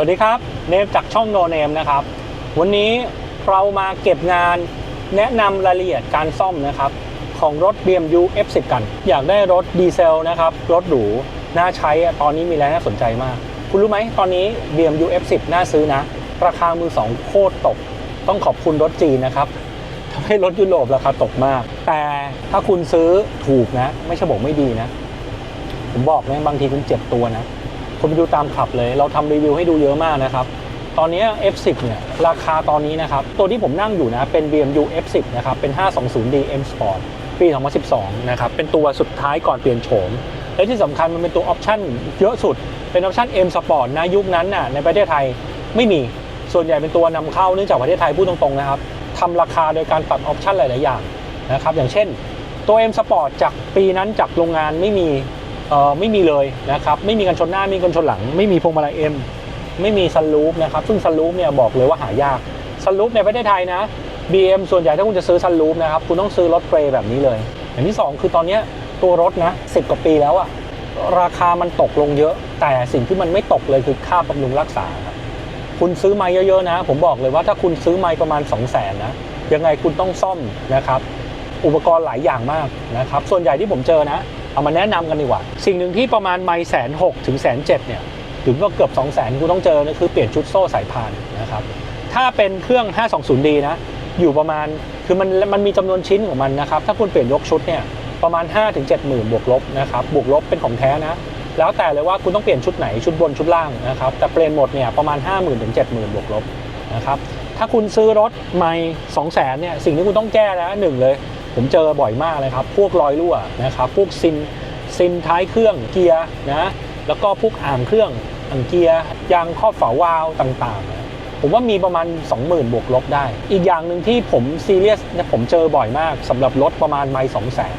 สวัสดีครับ เนมจากช่องโนเนมนะครับ วันนี้เรามาเก็บงานแนะนำรายละเอียดการซ่อมนะครับ ของรถ BMW F10 กัน อยากได้รถดีเซลนะครับ รถหรู น่าใช้ตอนนี้มีอะไรน่าสนใจมาก คุณรู้ไหมตอนนี้ BMW F10 น่าซื้อนะ ราคามือสองโคตรตก ต้องขอบคุณรถจีนนะครับทำให้รถยุโรปราคาตกมาก แต่ถ้าคุณซื้อถูกนะ ไม่ใช่บอกไม่ดีนะ ผมบอกนะบางทีคุณเจ็บตัวนะ คุณไปดูตามขับเลย เราทำรีวิวให้ดูเยอะมากนะครับ ตอนนี้ F10 เนี่ยราคาตอนนี้นะครับ ตัวที่ผมนั่งอยู่นะเป็น BMW F10 นะครับ เป็น 520D M Sport ปี 2012 นะครับ เป็นตัวสุดท้ายก่อนเปลี่ยนโฉม และที่สำคัญมันเป็นตัวออปชั่นเยอะสุด เป็นออปชั่น M Sport นะยุคนั้นน่ะในประเทศไทยไม่มี ส่วนใหญ่เป็นตัวนำเข้าเนื่องจากประเทศไทยพูดตรงๆนะครับทำราคาโดยการตัดออปชั่นหลาย ๆ อย่างนะครับ อย่างเช่นตัว M Sport จากปีนั้นจากโรงงานไม่มี ไม่มีเลยนะครับไม่มีกันชนหน้าไม่มีกันชนหลัง ไม่มีพวงมาลัยเอ็มไม่มีซันรูฟนะครับซึ่งซันรูฟเนี่ยบอกเลยว่าหายากซันรูฟในประเทศไทยนะ BM ส่วนใหญ่ถ้าคุณจะซื้อซันรูฟนะครับคุณต้องซื้อรถเกรย์แบบนี้เลย อย่างที่ 2 คือตอนนี้ตัวรถนะ10กว่าปีแล้วอะราคามันตกลงเยอะ แต่สิ่งที่มันไม่ตกเลยคือค่าบำรุงรักษาครับคุณซื้อไม้เยอะๆนะ ผมบอกเลยว่าถ้าคุณซื้อไม้ประมาณ 2 0 0 0 0นนะยังไงคุณต้องซ่อมนะครับ อุปกรณ์หลายอย่างมากนะครับ ส่วนใหญ่ที่ผมเจอนะ เอามาแนะนำกันดีกว่า สิ่งหนึ่งที่ประมาณไม่แสนหกถึงแสนเจ็ดเนี่ยถึงก็เกือบ 2 0 0แสนคุณต้องเจอนะคือเปลี่ยนชุดโซ่สายพานนะครับถ้าเป็นเครื่อง 520D นะอยู่ประมาณคือมันมันมีจำนวนชิ้นของมันนะครับ ถ้าคุณเปลี่ยนยกชุดเนี่ยประมาณ5ถึง7หมื่นบวกลบนะครับบวกลบเป็นของแท้นะ แล้วแต่เลยว่าคุณต้องเปลี่ยนชุดไหนชุดบนชุดล่างนะครับแต่เปลี่ยนหมดเนี่ยประมาณ 5 0,000ถึง70,000 บวกลบนะครับถ้าคุณซื้อรถไม่2 0 0แสนเนี่ยสิ่งที่คุณต้องแก้นะหนึ่งเลย ผมเจอบ่อยมากเลยครับ พวกรอยรั่วนะครับพวกซินซินท้ายเครื่องเกียร์นะแล้วก็พวกอ่างเครื่องอ่างเกียร์ยางครอบฝาวาล์วต่างๆ ผมว่ามีประมาณ 20,000 บวกลบได้ อีกอย่างหนึ่งที่ผมซีเรียสเนี่ยผมเจอบ่อยมากสำหรับรถประมาณไม่2 0 0แสน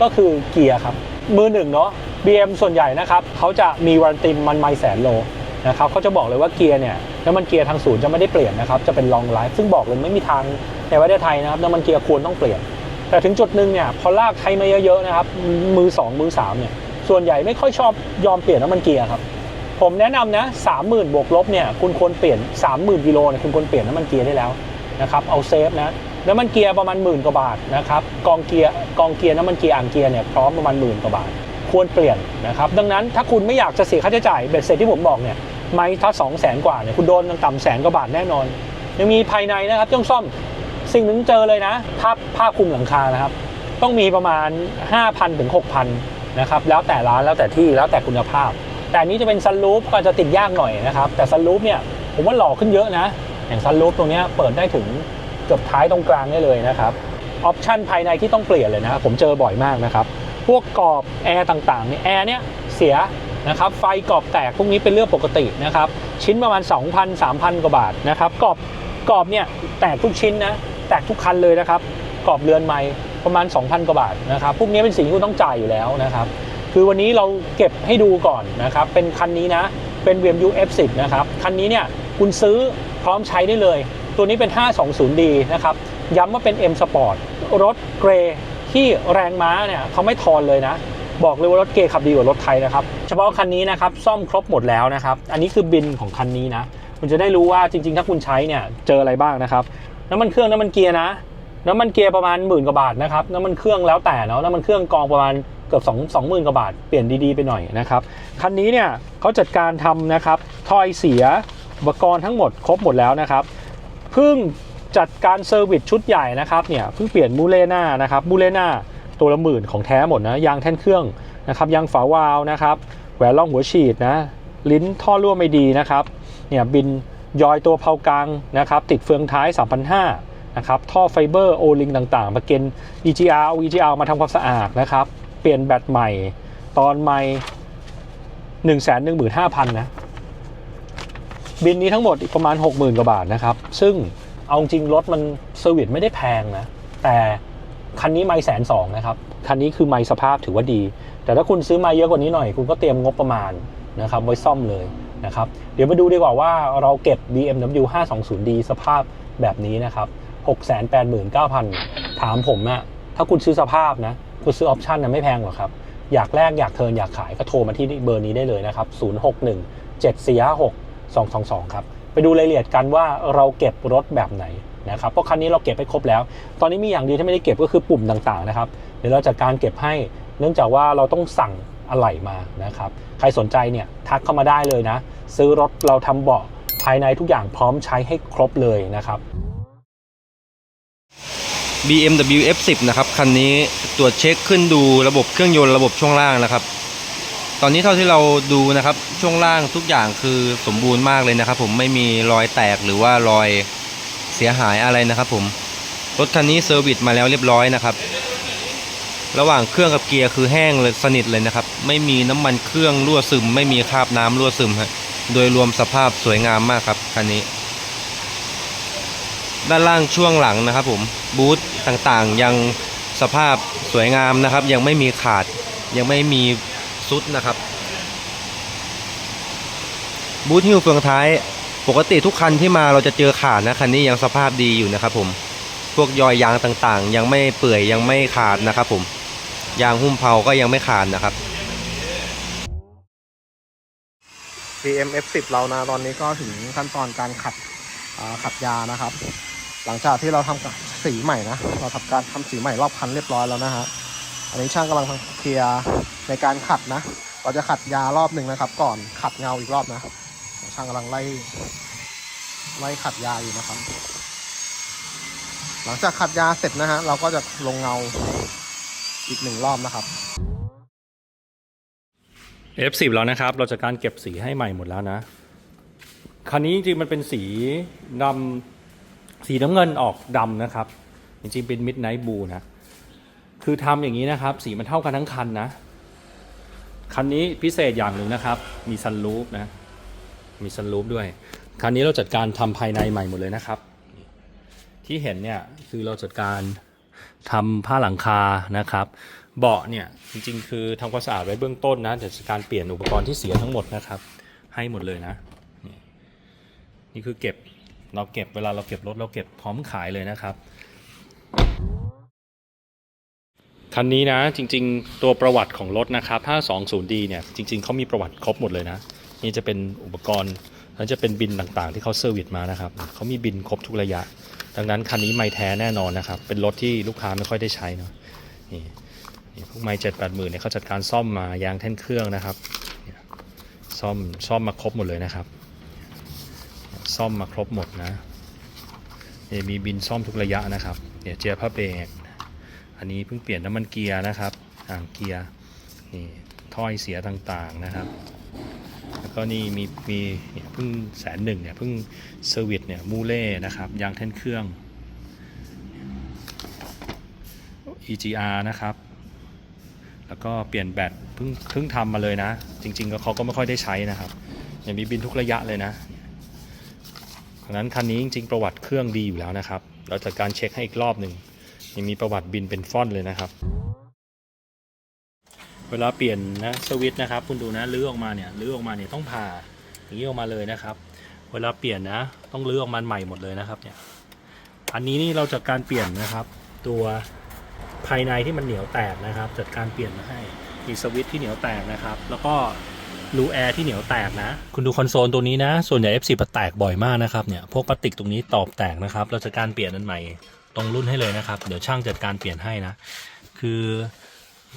ก็คือเกียร์ครับ มือหนึ่งเนาะ BM ส่วนใหญ่นะครับเขาจะมีวารันตีมันไม่แสนโลนะครับเขาจะบอกเลยว่าเกียร์เนี่ยน้ำมันเกียร์ทางศูนย์จะไม่ได้เปลี่ยนนะครับจะเป็นลองไลฟ์ซึ่งบอกเลยไม่มีทางในประเทศไทยนะครับน้ำมันเกียร์ควรต้องเปลี่ยน แต่ถึงจุดหนึ่งเนี่ยพอลากใช้มาเยอะๆนะครับ มือ 2 มือ3เนี่ยส่วนใหญ่ไม่ค่อยชอบยอมเปลี่ยนน้ำมันเกียร์ครับ ผมแนะนำนะ30,000บวกลบเนี่ยคุณควรเปลี่ยน 30,000กิโลเนี่ยคุณควรเปลี่ยนน้ำมันเกียร์ได้แล้วนะครับเอาเซฟนะน้ำมันเกียร์ประมาณหมื่นกว่าบาทนะครับกองเกียร์กองเกียร์น้ำมันเกียร์อ่างเกียร์เนี่ยพร้อมประมาณหมื่นกว่าบาท ควรเปลี่ยนนะครับดังนั้นถ้าคุณไม่อยากจะเสียค่าใช้จ่ายเบ็ดเสร็จที่ผมบอกเนี่ยไม่ถ้า2 0 0 0 0 0กว่าเนี่ยคุณโดนต่ำแสนกว่าบาทแน่นอน ยังมีภายในนะครับต้องซ่อม สิ่งหนึ่งเจอเลยนะผ้าผ้าคลุมหลังคานะครับ ต้องมีประมาณ 5,000ถึง6,000นะครับแล้วแต่ร้านแล้วแต่ที่แล้วแต่คุณภาพ แต่นี้จะเป็นซันรูฟก็จะติดยากหน่อยนะครับแต่ซันรูฟเนี่ยผมว่าหล่อขึ้นเยอะนะ อย่างซันรูฟตรงนี้เปิดได้ถึงเกือบท้ายตรงกลางได้เลยนะครับออปชันภายในที่ต้องเปลี่ยนเลยนะครับผมเจอบ่อยมากนะครับพวกกรอบแอร์ต่างๆเนี่ยแอร์เนี่ยเสียนะครับไฟกรอบแตกพวกนี้เป็นเรื่องปกตินะครับชิ้นประมาณ 2,000 3,000 กว่าบาทนะครับกรอบกรอบเนี่ยแตกทุกชิ้นนะ แตกทุกคันเลยนะครับกรอบเรือนไม้ประมาณ 2,000 กว่าบาทนะครับพวกนี้เป็นสิ่งที่คุณต้องจ่ายอยู่แล้วนะครับคือวันนี้เราเก็บให้ดูก่อนนะครับเป็นคันนี้นะเป็น BMW F10 นะครับคันนี้เนี่ยคุณซื้อพร้อมใช้ได้เลย ตัวนี้เป็น 520D นะครับย้ำว่าเป็น M Sport รถเกรที่แรงม้าเนี่ยเขาไม่ทอนเลยนะ บอกเลยว่ารถเกรย์ขับดีกว่ารถไทยนะครับ เฉพาะคันนี้นะครับซ่อมครบหมดแล้วนะครับ อันนี้คือบินของคันนี้นะ คุณจะได้รู้ว่าจริงๆ ถ้าคุณใช้เนี่ยเจออะไรบ้างนะครับ น้ำมันเครื่องน้ำมันเกียร์นะ น้ำมันเกียร์ประมาณหมื่นกว่าบาทนะครับ น้ำมันเครื่องแล้วแต่เนาะ น้ำมันเครื่องกองประมาณเกือบ2 2 0,000กว่าบาท เปลี่ยนดีๆไปหน่อยนะครับ คันนี้เนี่ยเขาจัดการทำนะครับทอยเสียอุปกรณ์ทั้งหมดครบหมดแล้วนะครับ เพิ่งจัดการเซอร์วิสชุดใหญ่นะครับเนี่ยเพิ่งเปลี่ยนมูเลน่านะครับมูเลน่าตัวละหมื่นของแท้หมดนะยางแท่นเครื่องนะครับยางฝาวาล์วนะครับแหวนล่องหัวฉีดนะลิ้นท่อรั่วไม่ดีนะครับเนี่ยบิน ยอยตัวเพากลางนะครับติดเฟืองท้าย 3,500นะครับท่อไฟเบอร์โอลิงต่างๆ มาเกณฑ์ EGR เอา EGR มาทำความสะอาดนะครับ เปลี่ยนแบตใหม่ ตอนใหม่1 1 5 0 0 0นะบินนี้ทั้งหมดอีกประมาณ 60,000 กว่าบาทนะครับ ซึ่งเอาจริงรถมันเซอร์วิสไม่ได้แพงนะ แต่คันนี้ไม่แสนสองนะครับ คันนี้คือไม่สภาพถือว่าดี แต่ถ้าคุณซื้อมาเยอะกว่านี้หน่อย คุณก็เตรียมงบประมาณนะครับไว้ซ่อมเลย นะครับ เดี๋ยวมาดูดีกว่าว่าเราเก็บ BMW 520D สภาพแบบนี้นะครับ 689,000 ถามผมอะถ้าคุณซื้อสภาพนะ คุณซื้อออปชันนะไม่แพงหรอกครับ อยากแลกอยากเทิร์นอยากขายก็โทรมาที่เบอร์นี้ได้เลยนะครับ 061 7456 222 ครับ ไปดูรายละเอียดกันว่าเราเก็บรถแบบไหนนะครับ เพราะคันนี้เราเก็บไปครบแล้ว ตอนนี้มีอย่างเดียวที่ไม่ได้เก็บก็คือปุ่มต่างๆนะครับ เดี๋ยวเราจัดการเก็บให้ เนื่องจากว่าเราต้องสั่ง อะไหล่มานะครับใครสนใจเนี่ยทักเข้ามาได้เลยนะ ซื้อรถเราทำเบาะภายในทุกอย่างพร้อมใช้ให้ครบเลยนะครับ BMW F10 นะครับคันนี้ตรวจเช็คขึ้นดูระบบเครื่องยนต์ระบบช่วงล่างนะครับ ตอนนี้เท่าที่เราดูนะครับช่วงล่างทุกอย่างคือสมบูรณ์มากเลยนะครับ ผมไม่มีรอยแตกหรือว่ารอยเสียหายอะไรนะครับ ผมรถคันนี้เซอร์วิสมาแล้วเรียบร้อยนะครับ ระหว่างเครื่องกับเกียร์คือแห้งเลยสนิทเลยนะครับ ไม่มีน้ำมันเครื่องรั่วซึม ไม่มีคราบน้ำรั่วซึมฮะโดยรวมสภาพสวยงามมากครับคันนี้ ด้านล่างช่วงหลังนะครับผมบูธต่างๆยังสภาพสวยงามนะครับ ยังไม่มีขาดยังไม่มีซุดนะครับ บูธฮิวเฟืองท้ายปกติทุกคันที่มาเราจะเจอขาดนะคันนี้ยังสภาพดีอยู่นะครับผมพวกยอยยางต่างๆ ยังไม่เปื่อยยังไม่ขาดนะครับผม ยางหุ้มเผาก็ยังไม่ขาดนะครับ PM F10 เรานะตอนนี้ก็ถึงขั้นตอนการขัดขัดยานะครับ หลังจากที่เราทำกับสีใหม่นะเราทำการทำสีใหม่รอบคันเรียบร้อยแล้วนะฮะอันนี้ช่างกำลังเคลียร์ในการขัดนะ เราจะขัดยารอบหนึ่งนะครับ ก่อนขัดเงาอีกรอบนะช่างกำลังไล่ไล่ขัดยาอยู่นะครับ หลังจากขัดยาเสร็จนะฮะเราก็จะลงเงา อีกหนึ่งรอบนะครับ F10 แล้วนะครับ เราจะการเก็บสีให้ใหม่หมดแล้วนะ คันนี้จริงๆมันเป็นสีดำสีน้ำเงินออกดำนะครับ จริงๆเป็น Midnight Blue นะ คือทำอย่างนี้นะครับ สีมันเท่ากันทั้งคันนะ คันนี้พิเศษอย่างหนึ่งนะครับ มีซันรูฟนะ มีซันรูฟด้วย คันนี้เราจัดการทำภายในใหม่หมดเลยนะครับ ที่เห็นเนี่ยคือเราจัดการ ทำผ้าหลังคานะครับ เบาะเนี่ยจริงๆ คือทำความสะอาดไว้เบื้องต้นนะเดี๋ยวการเปลี่ยนอุปกรณ์ที่เสียทั้งหมดนะครับ ให้หมดเลยนะ นี่คือเก็บเราเก็บเวลาเราเก็บรถเราเก็บพร้อมขายเลยนะครับคันนี้นะจริง ๆ ตัวประวัติของรถนะครับ 520D เนี่ยจริง ๆเขามีประวัติครบหมดเลยนะ นี่จะเป็นอุปกรณ์แล้วจะเป็นบินต่างๆ ที่เขาเซอร์วิสมานะครับเขามีบินครบทุกระยะ ดังนั้นคันนี้ไม่แท้แน่นอนนะครับ เป็นรถที่ลูกค้าไม่ค่อยได้ใช้เนาะนี่พวกไม้เจ็ดแปดหมื่นเนี่ยเขาจัดการซ่อมมายางแท่นเครื่องนะครับซ่อมซ่อมมาครบหมดเลยนะครับ ซ่อมมาครบหมดนะเนี่ยมีบินซ่อมทุกระยะนะครับเนี่ยเจียร์ผ้าเบรกอันนี้เพิ่งเปลี่ยนน้ำมันเกียร์นะครับอ่างเกียร์นี่ถ้อยเสียต่างๆนะครับ แล้วก็นี่มีมีเนี่ยเพิ่งแสนหนึ่งเนี่ยเพิ่งเซอร์วิสเนี่ยมูเล่นะครับยางแท่นเครื่อง EGR นะครับ แล้วก็เปลี่ยนแบตเพิ่งเพิ่งทำมาเลยนะ จริงๆก็เขาก็ไม่ค่อยได้ใช้นะครับยังมีบินทุกระยะเลยนะดังนั้นคันนี้จริงๆประวัติเครื่องดีอยู่แล้วนะครับเราจัดการเช็คให้อีกรอบหนึ่งยังมีประวัติบินเป็นฟ่อนเลยนะครับ เวลาเปลี่ยนนะสวิตช์นะครับ คุณดูนะลื้อออกมาเนี่ยลื้อออกมาเนี่ยต้องผ่าอย่างนี้ออกมาเลยนะครับ เวลาเปลี่ยนนะ ต้องลื้อออกมาใหม่หมดเลยนะครับเนี่ยอันนี้นี่เราจัดการเปลี่ยนนะครับ ตัวภายในที่มันเหนียวแตกนะครับ จัดการเปลี่ยนมาให้มีสวิตช์ที่เหนียวแตกนะครับ แล้วก็รูแอร์ที่เหนียวแตกนะ คุณดูคอนโซลตัวนี้นะ ส่วนใหญ่ F10 แตกบ่อยมากนะครับเนี่ยพวกพลาสติกตรงนี้ตอบแตกนะครับ เราจัดการเปลี่ยนอันใหม่ตรงรุ่นให้เลยนะครับ เดี๋ยวช่างจัดการเปลี่ยนให้นะ คือ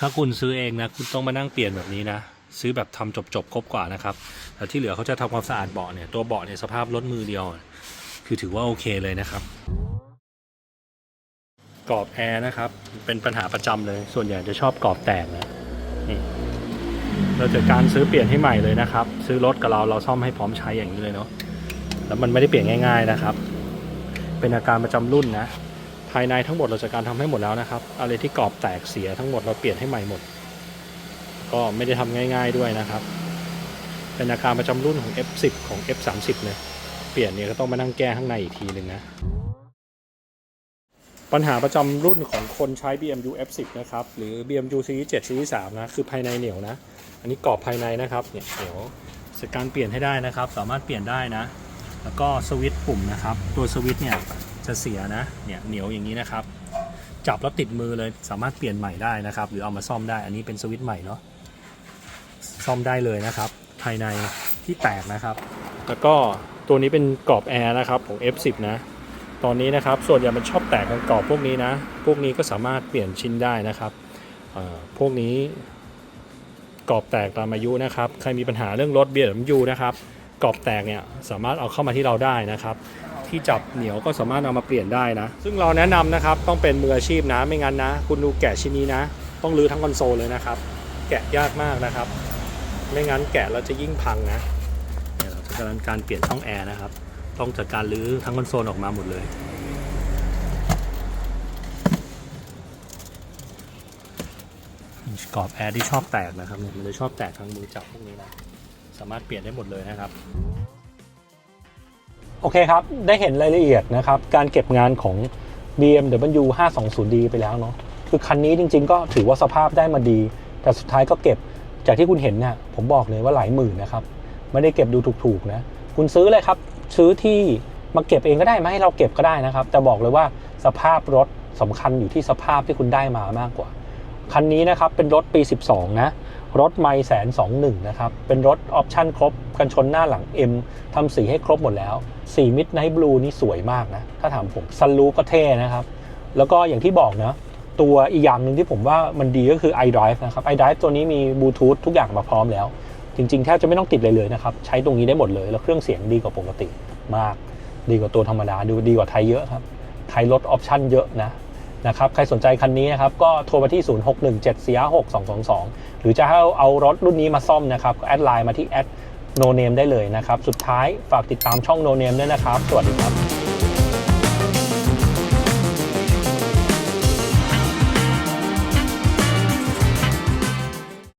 ถ้าคุณซื้อเองนะคุณต้องมานั่งเปลี่ยนแบบนี้นะ ซื้อแบบทำจบๆครบกว่านะครับแต่ที่เหลือเขาจะทำความสะอาดเบาะเนี่ยตัวเบาะเนี่ยสภาพรถมือเดียว คือถือว่าโอเคเลยนะครับกรอบแอร์นะครับ เป็นปัญหาประจำเลย ส่วนใหญ่จะชอบกรอบแตกนะนี่เราจัดการซื้อเปลี่ยนให้ใหม่เลยนะครับ ซื้อรถกับเราเราซ่อมให้พร้อมใช้อย่างนี้เลยเนาะแล้วมันไม่ได้เปลี่ยนง่าย ๆนะครับ เป็นอาการประจำรุ่นนะายในทั้งหมดเราจัดการทำให้หมดแล้วนะครับ อะไรที่กรอบแตกเสียทั้งหมดเราเปลี่ยนให้ใหม่หมด ก็ไม่ได้ทำง่าย ๆด้วยนะครับ เป็นอาการประจำรุ่นของ F10 ของ F30 เลยเปลี่ยนเนี่ยก็ต้องมานั่งแก้ข้างในอีกทีหนึ่งนะปัญหาประจำรุ่นของคนใช้ BMW F10 นะครับ หรือ BMW Series 7 Series 3นะคือภายในเหนียวนะ อันนี้กรอบภายในนะครับเนี่ยเหนียวจัดการเปลี่ยนให้ได้นะครับ สามารถเปลี่ยนได้นะ แล้วก็สวิตช์ปุ่มนะครับ ตัวสวิตช์เนี่ย จะเสียนะเนี่ยเหนียวอย่างนี้นะครับ จับแล้วติดมือเลยสามารถเปลี่ยนใหม่ได้นะครับ หรือเอามาซ่อมได้อันนี้เป็นสวิตช์ใหม่เนาะซ่อมได้เลยนะครับ ภายในที่แตกนะครับ แล้วก็ตัวนี้เป็นกรอบแอร์นะครับของ F10 นะตอนนี้นะครับส่วนใหญ่มันชอบแตกกันกรอบพวกนี้นะ พวกนี้ก็สามารถเปลี่ยนชิ้นได้นะครับพวกนี้กรอบแตกตามอายุนะครับ ใครมีปัญหาเรื่องรถเบียร์ยูนะครับกรอบแตกเนี่ยสามารถเอาเข้ามาที่เราได้นะครับ ที่จับเหนียวก็สามารถเอามาเปลี่ยนได้นะ ซึ่งเราแนะนำนะครับต้องเป็นมืออาชีพนะไม่งั้นนะ คุณดูแกะชิ้นนี้นะ ต้องรื้อทั้งคอนโซลเลยนะครับ แกะยากมากนะครับ ไม่งั้นแกะแล้วจะยิ่งพังนะเดี๋ยวเราจะกำลังการเปลี่ยนช่องแอร์นะครับ ต้องจัดการรื้อทั้งคอนโซลออกมาหมดเลยกรอบแอร์ที่ชอบแตกนะครับเนี่ยมันจะชอบแตกทางมือจับพวกนี้นะสามารถเปลี่ยนได้หมดเลยนะครับ โอเคครับ ได้เห็นรายละเอียดนะครับ การเก็บงานของ BMW 520D ไปแล้วเนาะคือคันนี้จริง ๆ ก็ถือว่าสภาพได้มาดี แต่สุดท้ายก็เก็บจากที่คุณเห็นเนี่ยผมบอกเลยว่าหลายหมื่นนะครับ ไม่ได้เก็บดูถูกๆนะคุณซื้อเลยครับซื้อที่มาเก็บเองก็ได้มาให้เราเก็บก็ได้นะครับ แต่บอกเลยว่าสภาพรถสำคัญอยู่ที่สภาพที่คุณได้มามากกว่า คันนี้นะครับเป็นรถปี 12 นะ รถไม่แสนสองหนึ่งนะครับ เป็นรถออปชั่นครบ กันชนหน้าหลัง M ทำสีให้ครบหมดแล้ว สีมิดไนท์บลูนี่สวยมากนะ ถ้าถามผมซันรูก็เท่นะครับ แล้วก็อย่างที่บอกนะตัวอีกอย่างหนึ่งที่ผมว่ามันดีก็คือ iDrive นะครับ iDrive ตัวนี้มีบลูทูธทุกอย่างมาพร้อมแล้ว จริงๆ แทบจะไม่ต้องติดเลยเลยนะครับ ใช้ตรงนี้ได้หมดเลย แล้วเครื่องเสียงดีกว่าปกติมาก ดีกว่าตัวธรรมดา ดูดีกว่าไทยเยอะครับ ไทยลดออปชั่นเยอะนะ นะครับใครสนใจคันนี้นะครับก็โทรมาที่ 0617462222 หรือจะให้เอารถรุ่นนี้มาซ่อมนะครับก็แอดไลน์มาที่แอดโนเนมได้เลยนะครับ สุดท้ายฝากติดตามช่องโนเนมด้วยนะครับ สวัสดีครับ